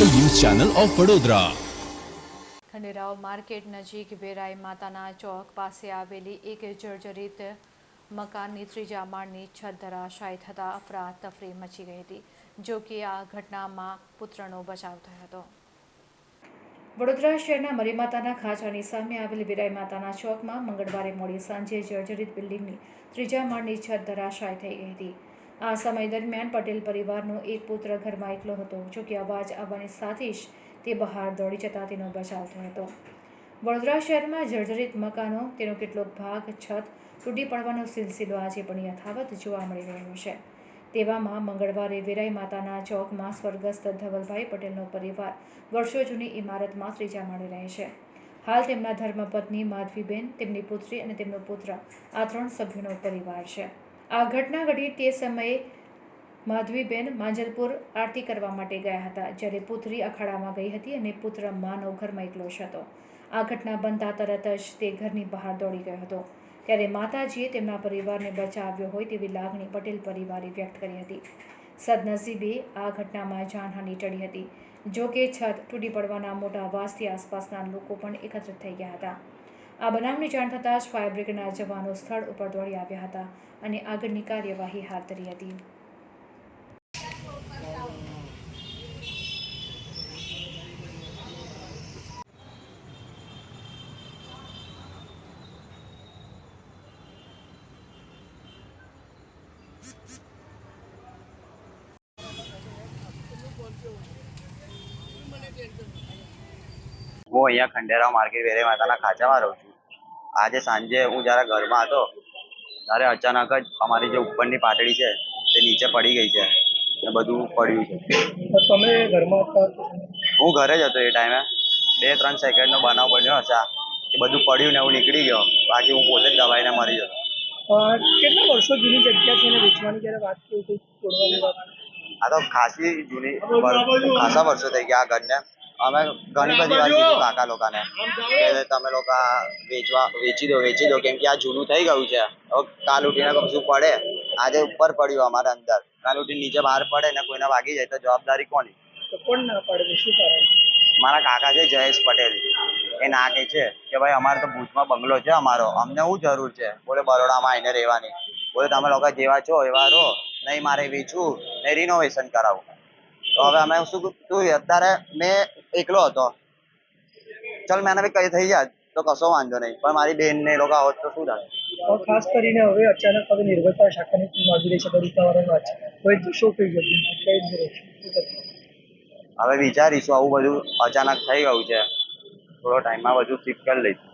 Channel of Vadodara. Khanderao market નજીક વેરાઈ માતાના ચોક પાસે આવેલી એક જર્જરિત મકાનની ત્રીજા માળની છત ધરાશાયી થતાં અફરાતફરી મચી ગઈ હતી જો કે આ ઘટનામાં પુત્રનો બચાવ થયો હતો. વડોદરા શહેરના મરીમાતાના ખાંચાની સામે આવેલ વિરાય માતાના ચોકમાં મંગળવારે મોડી સાંજે જર્જરિત બિલ્ડિંગની ત્રીજા માળની છત ધરાશાય થઈ ગઈ હતી. આ સમય દરમિયાન પટેલ પરિવારનો એક પુત્ર ઘરમાં એકલો હતો. જોકે અવાજ આવવાની સાથે જ તે બહાર દોડી જતા તેનો બચાવ થયો હતો. વડોદરા શહેરમાં જર્જરિત મકાનો, તેનો કેટલોક ભાગ, છત તૂટી પડવાનો સિલસિલો આજે પણ યથાવત જોવા મળી રહ્યો છે. તેવામાં મંગળવારે વિરાઈ માતાના ચોકમાં સ્વર્ગસ્થ ધવલભાઈ પટેલનો પરિવાર વર્ષો જૂની ઇમારતમાં ત્રીજા માળે રહે છે. હાલ તેમના ધર્મપત્ની માધવીબેન, તેમની પુત્રી અને તેમનો પુત્ર, આ ત્રણ સભ્યોનો પરિવાર છે. આ ઘટના ઘડી તે સમયે માધવીબેન માંજલપુર આરતી કરવા માટે ગયા હતા, જ્યારે પુત્રી અખાડામાં ગઈ હતી અને પુત્ર માનવ ઘરમાં એકલો જ હતો. આ ઘટના બનતા તરત જ તે ઘરની બહાર દોડી ગયો હતો. ત્યારે માતાજીએ તેમના પરિવારને બચાવ્યો હોય તેવી લાગણી પટેલ પરિવારે વ્યક્ત કરી હતી. સદનસીબે આ ઘટનામાં જાનહાનિ ટળી હતી. જો કે છત તૂટી પડવાના મોટા વાસથી આસપાસના લોકો પણ એકત્રિત થઈ ગયા હતા. આ બનાવની જાણ થતાં જ ફાયર બ્રિગેડના જવાનો સ્થળ ઉપર દોડી આવ્યા હતા અને આગળની કાર્યવાહી હાથ ધરી હતી. હું અહીંયા ખંડેરાવ માર્કેટ વેરે માતાના ખાંચામાં રહું છું. આજે સાંજે હું જ્યારે ઘરમાં હતો ત્યારે અચાનક જ અમારી જે ઉપરની પાટડી છે તે નીચે પડી ગઈ છે ને બધું પડ્યું છે. તમે ઘરમાં હતા? હું ઘરે જ હતો એ ટાઈમે. બે ત્રણ સેકન્ડનો બનાવ બન્યો હશે એ બધું પડ્યું ને હું નીકળી ગયો. બાકી હું પોતે જ દબાઈને મરી જતો કેટલા વર્ષો જૂની જગ્યા છે ને વેચવાની? જ્યારે વાત થઈ હતી આ તો ખાસી જૂની ખાસા વર્ષો થઈ ગયા આ ઘરને. અમે ઘણી બધી વાર કીધું કાકા લોકોને કે તમે લોકો વેચવા વેચી દો વેચી દો કેમ કે આ જૂનું થઈ ગયું છે. હવે કાલ ઉઠીને કશું પડે. આજે ઉપર પડ્યું અમારા અંદર. કાલ ઉઠીને નીચે બહાર પડે ને કોઈને વાગી જાય તો જવાબદારી કોની? કોણ ના પાડે શું કારણ? મારા કાકા છે જયેશ પટેલ. એ ના કહે છે કે ભાઈ અમારે તો ભુજમાં બંગલો છે અમારો. અમને શું જરૂર છે? બોલે બરોડામાં આવીને રહેવાની. બોલે તમે લોકો જેવા છો એવા રહો. નહીં મારે વેચવું નહીં રિનોવેશન કરાવવું તો હવે અમે શું તું અત્યારે મેં એકલો હતો. ચલ મેં ભાઈ કઈ થઈ જાય. તો કશો વાંધો નહીં. પણ મારી બેન ને લોકો હોત તો શું થાય? ખાસ કરીને હવે અચાનક હવે નિર્ભરતા શાખાની ટીમ આવી રહી છે દરિતાવાળાની વાત છે કોઈ શું થઈ જશે કઈ હવે વિચારીશું આવું બધું અચાનક થઈ ગયું છે. થોડો ટાઈમમાં બધું શિફ્ટ કરી લઈશું.